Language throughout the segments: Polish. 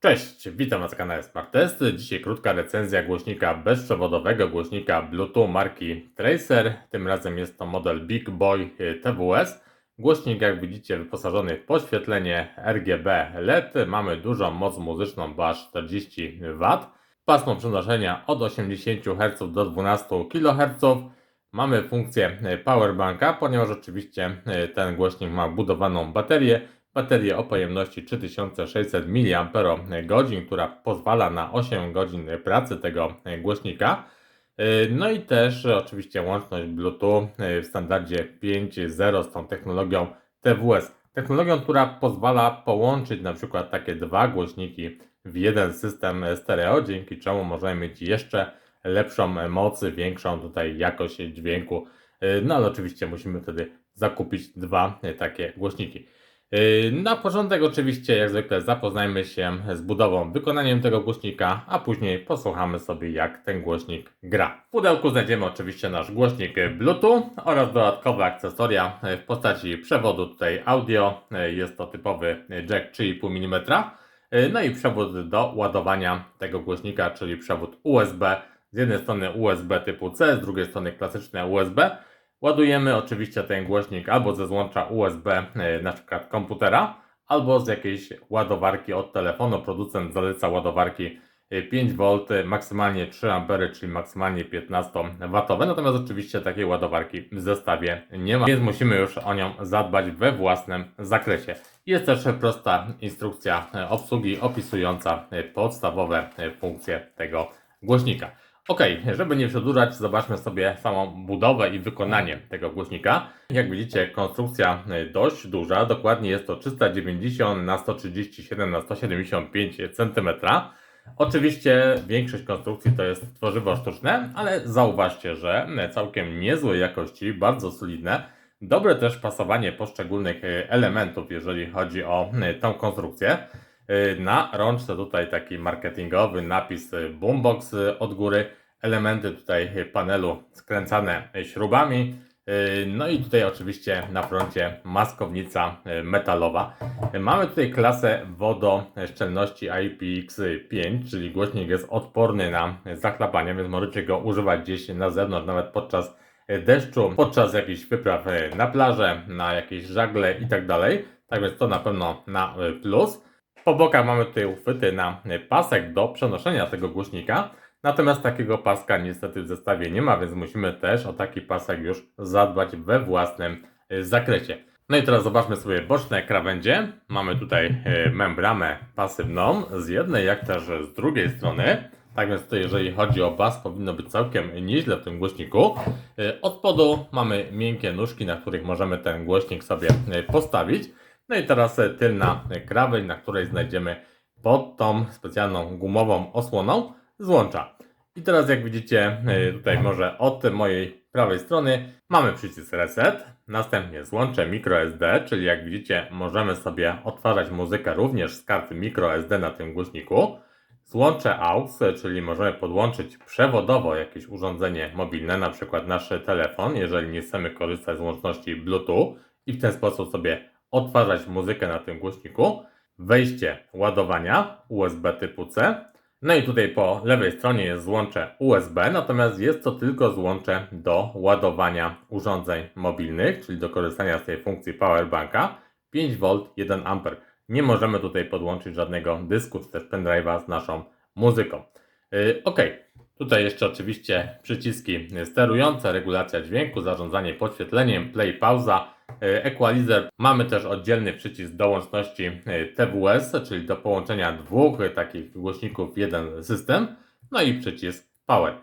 Cześć, witam Was na kanale Smart Test. Dzisiaj krótka recenzja głośnika bezprzewodowego, głośnika Bluetooth marki Tracer. Tym razem jest to model Big Boy TWS. Głośnik, jak widzicie, wyposażony w podświetlenie RGB LED. Mamy dużą moc muzyczną, bo aż 40 W. Pasmo przenoszenia od 80 Hz do 12 kHz. Mamy funkcję powerbanka, ponieważ oczywiście ten głośnik ma budowaną baterię. Baterię o pojemności 3600 mAh, która pozwala na 8 godzin pracy tego głośnika. No i też oczywiście łączność Bluetooth w standardzie 5.0 z tą technologią TWS. Technologią, która pozwala połączyć na przykład takie dwa głośniki w jeden system stereo, dzięki czemu możemy mieć jeszcze lepszą moc, większą tutaj jakość dźwięku. No ale oczywiście musimy wtedy zakupić dwa takie głośniki. Yy, Na początek oczywiście, jak zwykle, zapoznajmy się z budową, wykonaniem tego głośnika, a później posłuchamy sobie, jak ten głośnik gra. W pudełku znajdziemy oczywiście nasz głośnik Bluetooth oraz dodatkowe akcesoria w postaci przewodu tutaj audio. Jest to typowy jack 3,5 mm. No i przewód do ładowania tego głośnika, czyli przewód USB. Z jednej strony USB typu C, z drugiej strony klasyczne USB. Ładujemy oczywiście ten głośnik albo ze złącza USB e, na przykład komputera, albo z jakiejś ładowarki od telefonu. Producent zaleca ładowarki 5V, e, maksymalnie 3 A, czyli maksymalnie 15W. Natomiast oczywiście takiej ładowarki w zestawie nie ma, więc musimy już o nią zadbać we własnym zakresie. Jest też prosta instrukcja e, obsługi opisująca podstawowe funkcje tego głośnika. Ok, żeby nie przedłużać, zobaczmy sobie samą budowę i wykonanie tego głośnika. Jak widzicie, konstrukcja e, dość duża, dokładnie jest to 390 na 137 na 175 cm. Oczywiście większość konstrukcji to jest tworzywo sztuczne, ale zauważcie, że całkiem niezłej jakości, bardzo solidne. Dobre też pasowanie poszczególnych e, elementów, jeżeli chodzi o e, tą konstrukcję. Na rączce tutaj taki marketingowy napis Boombox od góry elementy tutaj panelu skręcane śrubami. No i tutaj oczywiście na froncie maskownica metalowa. Mamy tutaj klasę wodoszczelności IPX5, czyli głośnik jest odporny na zachlapanie, więc możecie go używać gdzieś na zewnątrz, nawet podczas deszczu, podczas jakichś wypraw na plażę, na jakieś żagle i tak. Tak więc to na pewno na plus. Po bokach mamy tutaj uchwyty na pasek do przenoszenia tego głośnika. Natomiast takiego paska niestety w zestawie nie ma, więc musimy też o taki pasek już zadbać we własnym y, zakresie. No i teraz zobaczmy sobie boczne krawędzie. Mamy tutaj y, membranę pasywną z jednej, jak też z drugiej strony. Tak więc tutaj, jeżeli chodzi o bas, powinno być całkiem nieźle w tym głośniku. Y, od spodu mamy miękkie nóżki, na których możemy ten głośnik sobie postawić. No i teraz tylna krawędź, na której znajdziemy pod tą specjalną gumową osłoną złącza. I teraz jak widzicie e, tutaj może od mojej prawej strony mamy przycisk reset, następnie złącze microSD, czyli jak widzicie możemy sobie odtwarzać muzykę również z karty microSD na tym głośniku. Złącze AUX, czyli możemy podłączyć przewodowo jakieś urządzenie mobilne, na przykład nasz telefon, jeżeli nie chcemy korzystać z łączności Bluetooth i w ten sposób sobie odtwarzać muzykę na tym głośniku. Wejście ładowania USB typu C no i tutaj po lewej stronie jest złącze USB, natomiast jest to tylko złącze do ładowania urządzeń mobilnych, czyli do korzystania z tej funkcji powerbanka 5V 1 A. Nie możemy tutaj podłączyć żadnego dysku czy też pendrive'a z naszą muzyką. Yy, ok, tutaj jeszcze oczywiście przyciski sterujące, regulacja dźwięku, zarządzanie podświetleniem, play, pauza, equalizer. Mamy też oddzielny przycisk do łączności e, TWS, czyli do połączenia dwóch takich głośników w jeden system. No i przycisk Power.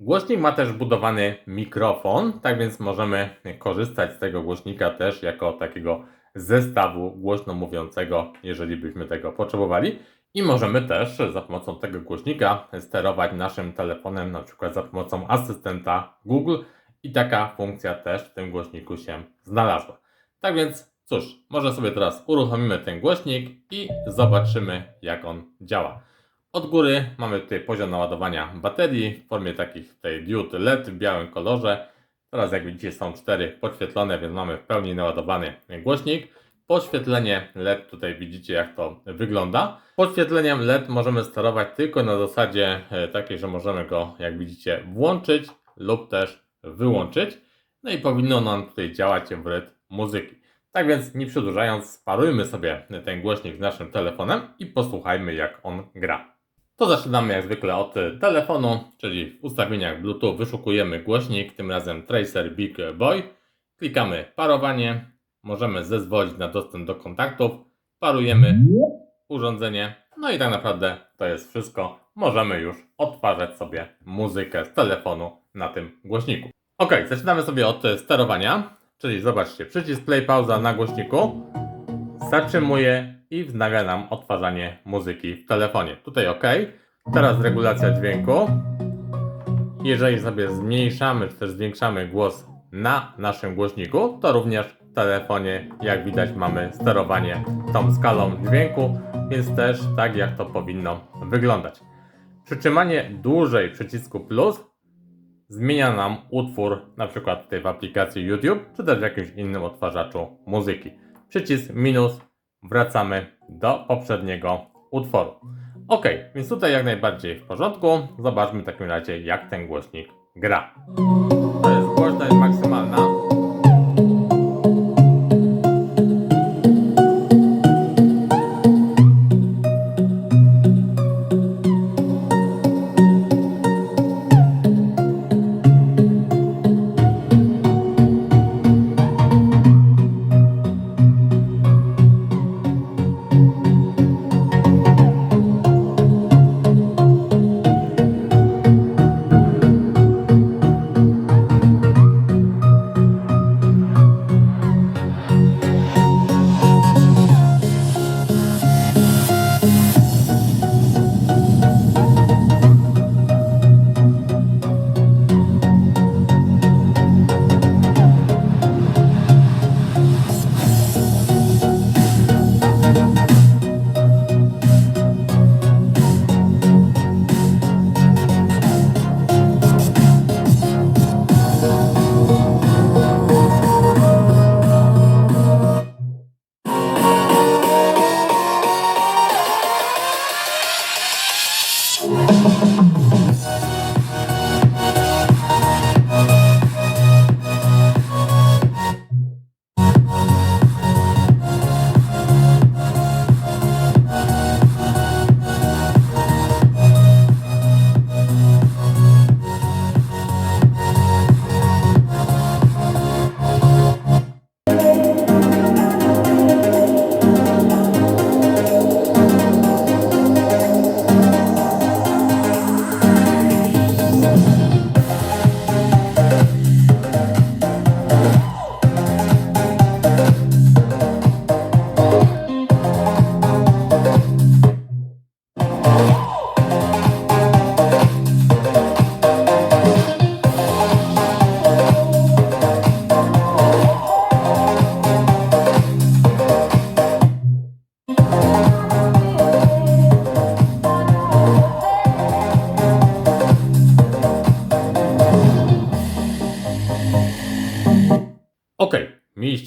Głośnik ma też budowany mikrofon, tak więc możemy korzystać z tego głośnika też jako takiego zestawu głośno mówiącego, jeżeli byśmy tego potrzebowali. I możemy też za pomocą tego głośnika sterować naszym telefonem, na przykład za pomocą asystenta Google i taka funkcja też w tym głośniku się znalazła. Tak więc, cóż, może sobie teraz uruchomimy ten głośnik i zobaczymy, jak on działa. Od góry mamy tutaj poziom naładowania baterii w formie takich tutaj diod LED w białym kolorze. Teraz jak widzicie są cztery podświetlone, więc mamy w pełni naładowany głośnik. Podświetlenie LED, tutaj widzicie jak to wygląda. Podświetleniem LED możemy sterować tylko na zasadzie e, takiej, że możemy go, jak widzicie, włączyć lub też wyłączyć. No i powinno nam tutaj działać w rytm muzyki. Tak więc nie przedłużając, sparujmy sobie ten głośnik z naszym telefonem i posłuchajmy jak on gra. To zaczynamy jak zwykle od telefonu, czyli w ustawieniach Bluetooth wyszukujemy głośnik, tym razem Tracer Big Boy. Klikamy parowanie, możemy zezwolić na dostęp do kontaktów, parujemy urządzenie, no i tak naprawdę to jest wszystko. Możemy już odtwarzać sobie muzykę z telefonu na tym głośniku. Ok, zaczynamy sobie od sterowania, czyli zobaczcie, przycisk play pauza na głośniku zatrzymuje i wznawia nam odtwarzanie muzyki w telefonie. Tutaj ok. Teraz regulacja dźwięku. Jeżeli sobie zmniejszamy czy też zwiększamy głos na naszym głośniku, to również w telefonie, jak widać, mamy sterowanie tą skalą dźwięku, więc też tak jak to powinno wyglądać. Przytrzymanie dłużej przycisku plus zmienia nam utwór, na przykład tutaj w aplikacji YouTube, czy też w jakimś innym odtwarzaczu muzyki. Przycisk minus wracamy do poprzedniego utworu. Ok, więc tutaj jak najbardziej w porządku. Zobaczmy w takim razie, jak ten głośnik gra.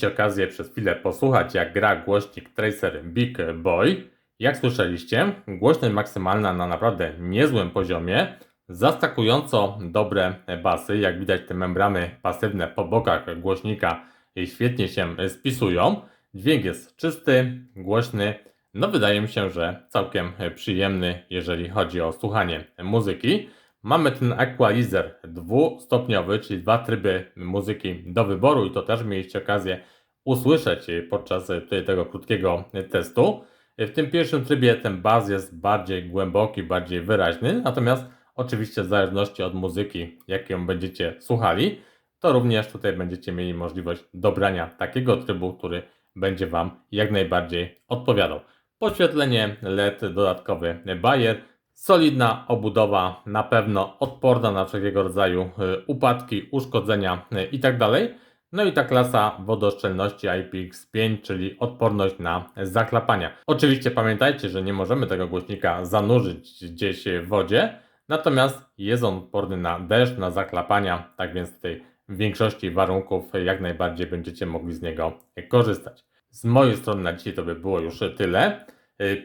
Mieliście okazję przez chwilę posłuchać, jak gra głośnik Tracer Big Boy. Jak słyszeliście, głośność maksymalna na naprawdę niezłym poziomie, zaskakująco dobre basy. Jak widać, te membrany pasywne po bokach głośnika świetnie się spisują. Dźwięk jest czysty, głośny. No, wydaje mi się, że całkiem przyjemny, jeżeli chodzi o słuchanie muzyki. Mamy ten equalizer dwustopniowy, czyli dwa tryby muzyki do wyboru i to też mieliście okazję usłyszeć podczas tego krótkiego testu. W tym pierwszym trybie ten bas jest bardziej głęboki, bardziej wyraźny, natomiast oczywiście w zależności od muzyki, jaką będziecie słuchali, to również tutaj będziecie mieli możliwość dobrania takiego trybu, który będzie Wam jak najbardziej odpowiadał. Podświetlenie LED, dodatkowy bajer, Solidna obudowa, na pewno odporna na wszelkiego rodzaju y, upadki, uszkodzenia y, itd. No i ta klasa wodooszczelności IPX5, czyli odporność na zaklapania. Oczywiście pamiętajcie, że nie możemy tego głośnika zanurzyć gdzieś w wodzie, natomiast jest on odporny na deszcz, na zaklapania, tak więc tutaj w większości warunków jak najbardziej będziecie mogli z niego korzystać. Z mojej strony na dzisiaj to by było już tyle.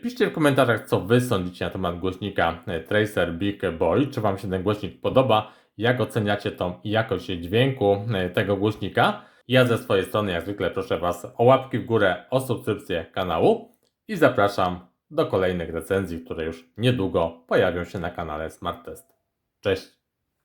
Piszcie w komentarzach, co Wy sądzicie na temat głośnika Tracer Big Boy. Czy Wam się ten głośnik podoba? Jak oceniacie tą jakość dźwięku e, tego głośnika? Ja ze swojej strony, jak zwykle, proszę Was o łapki w górę, o subskrypcję kanału i zapraszam do kolejnych recenzji, które już niedługo pojawią się na kanale Smart Test. Cześć!